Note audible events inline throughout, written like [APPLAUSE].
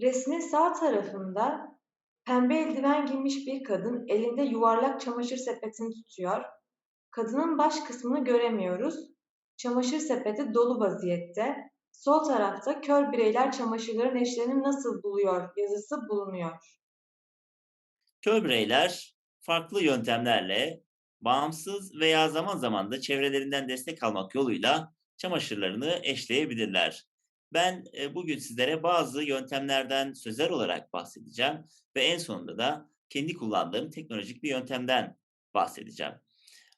Resmin sağ tarafında pembe eldiven giymiş bir kadın elinde yuvarlak çamaşır sepetini tutuyor. Kadının baş kısmını göremiyoruz. Çamaşır sepeti dolu vaziyette. Sol tarafta kör bireyler çamaşırların eşlerini nasıl buluyor yazısı bulunuyor. Kör bireyler farklı yöntemlerle bağımsız veya zaman zaman da çevrelerinden destek almak yoluyla çamaşırlarını eşleyebilirler. Ben e, bugün sizlere bazı yöntemlerden sözel olarak bahsedeceğim ve en sonunda da kendi kullandığım teknolojik bir yöntemden bahsedeceğim.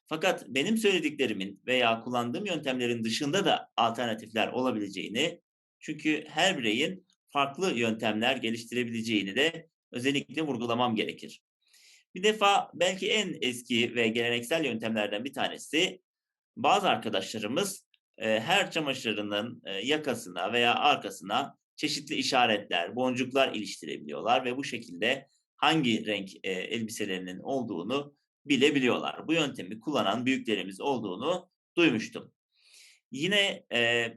Fakat benim söylediklerimin veya kullandığım yöntemlerin dışında da alternatifler olabileceğini, çünkü her bireyin farklı yöntemler geliştirebileceğini de özellikle vurgulamam gerekir. Bir defa belki en eski ve geleneksel yöntemlerden bir tanesi bazı arkadaşlarımız e, her çamaşırının e, yakasına veya arkasına çeşitli işaretler, boncuklar iliştirebiliyorlar ve bu şekilde hangi renk e, elbiselerinin olduğunu bilebiliyorlar. Bu yöntemi kullanan büyüklerimiz olduğunu duymuştum. Yine e,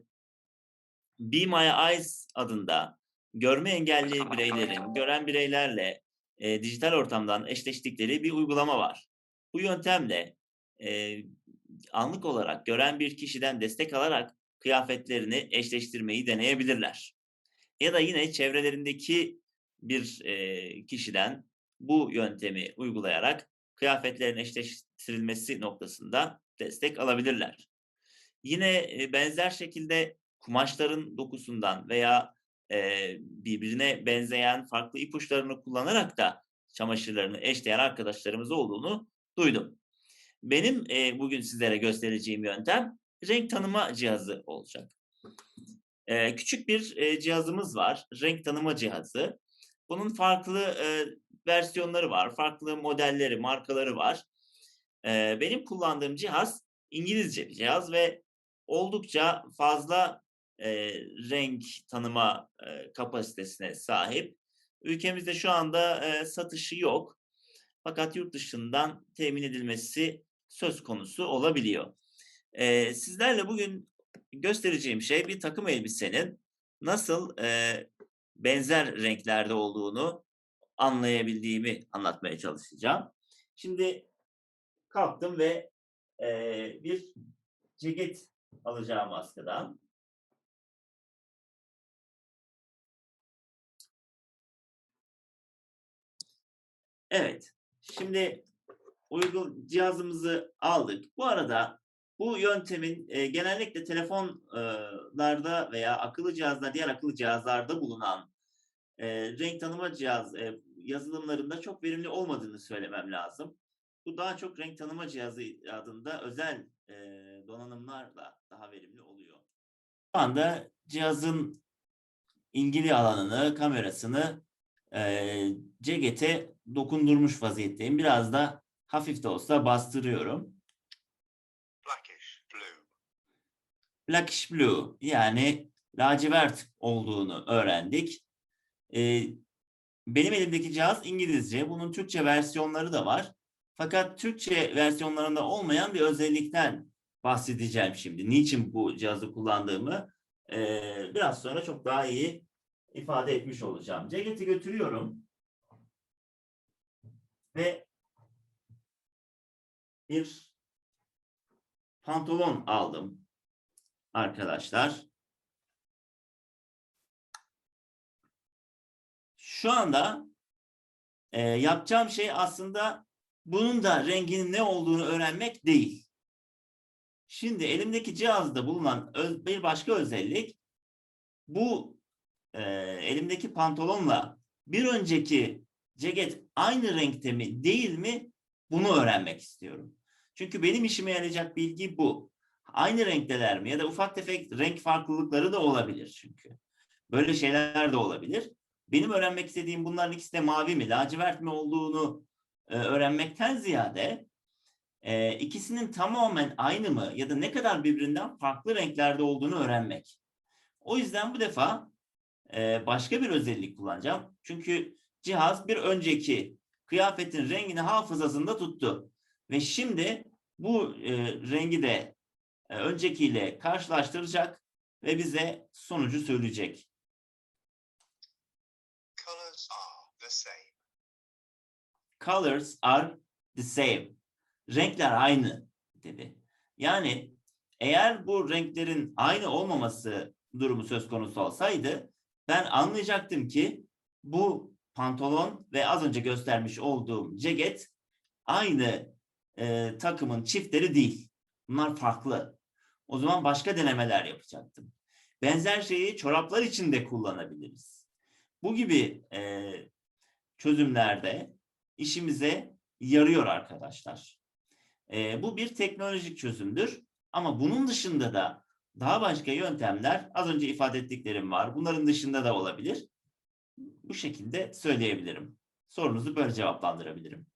Be My Eyes adında görme engelli bireylerin, [LAUGHS] gören bireylerle e, dijital ortamdan eşleştikleri bir uygulama var. Bu yöntemle e, anlık olarak gören bir kişiden destek alarak kıyafetlerini eşleştirmeyi deneyebilirler. Ya da yine çevrelerindeki bir e, kişiden bu yöntemi uygulayarak kıyafetlerin eşleştirilmesi noktasında destek alabilirler. Yine e, benzer şekilde kumaşların dokusundan veya e, birbirine benzeyen farklı ipuçlarını kullanarak da çamaşırlarını eşleyen arkadaşlarımız olduğunu duydum. Benim e, bugün sizlere göstereceğim yöntem renk tanıma cihazı olacak. E, küçük bir e, cihazımız var, renk tanıma cihazı. Bunun farklı e, versiyonları var, farklı modelleri, markaları var. E, benim kullandığım cihaz İngilizce bir cihaz ve oldukça fazla e, renk tanıma e, kapasitesine sahip. Ülkemizde şu anda e, satışı yok. Fakat yurt dışından temin edilmesi söz konusu olabiliyor. E, sizlerle bugün göstereceğim şey bir takım elbisenin nasıl e, benzer renklerde olduğunu anlayabildiğimi anlatmaya çalışacağım. Şimdi kalktım ve e, bir ceket alacağım askıdan. Evet. Şimdi uygun cihazımızı aldık. Bu arada bu yöntemin e, genellikle telefonlarda veya akıllı cihazlar, diğer akıllı cihazlarda bulunan e, renk tanıma cihaz e, yazılımlarında çok verimli olmadığını söylemem lazım. Bu daha çok renk tanıma cihazı adında özel e, donanımlarla daha verimli oluyor. Şu anda cihazın ilgili alanını, kamerasını e, cegete dokundurmuş vaziyetteyim. Biraz da hafif de olsa bastırıyorum. blackish blue, Blackish Blue yani lacivert olduğunu öğrendik. Ee, benim elimdeki cihaz İngilizce. Bunun Türkçe versiyonları da var. Fakat Türkçe versiyonlarında olmayan bir özellikten bahsedeceğim şimdi. Niçin bu cihazı kullandığımı ee, biraz sonra çok daha iyi ifade etmiş olacağım. Ceketi götürüyorum. Ve bir pantolon aldım arkadaşlar. Şu anda e, yapacağım şey aslında bunun da renginin ne olduğunu öğrenmek değil. Şimdi elimdeki cihazda bulunan öz- bir başka özellik bu e, elimdeki pantolonla bir önceki ceket aynı renkte mi değil mi bunu öğrenmek istiyorum. Çünkü benim işime yarayacak bilgi bu. Aynı renkteler mi ya da ufak tefek renk farklılıkları da olabilir çünkü. Böyle şeyler de olabilir. Benim öğrenmek istediğim bunların ikisi de mavi mi, lacivert mi olduğunu e, öğrenmekten ziyade e, ikisinin tamamen aynı mı ya da ne kadar birbirinden farklı renklerde olduğunu öğrenmek. O yüzden bu defa e, başka bir özellik kullanacağım. Çünkü cihaz bir önceki kıyafetin rengini hafızasında tuttu. Ve şimdi bu e, rengi de e, öncekiyle karşılaştıracak ve bize sonucu söyleyecek. colours are the same. Colors are the same. Renkler aynı dedi. Yani eğer bu renklerin aynı olmaması durumu söz konusu olsaydı ben anlayacaktım ki bu pantolon ve az önce göstermiş olduğum ceket aynı e, takımın çiftleri değil. Bunlar farklı. O zaman başka denemeler yapacaktım. Benzer şeyi çoraplar için de kullanabiliriz. Bu gibi e, çözümlerde işimize yarıyor arkadaşlar. E, bu bir teknolojik çözümdür. Ama bunun dışında da daha başka yöntemler az önce ifade ettiklerim var. Bunların dışında da olabilir. Bu şekilde söyleyebilirim. Sorunuzu böyle cevaplandırabilirim.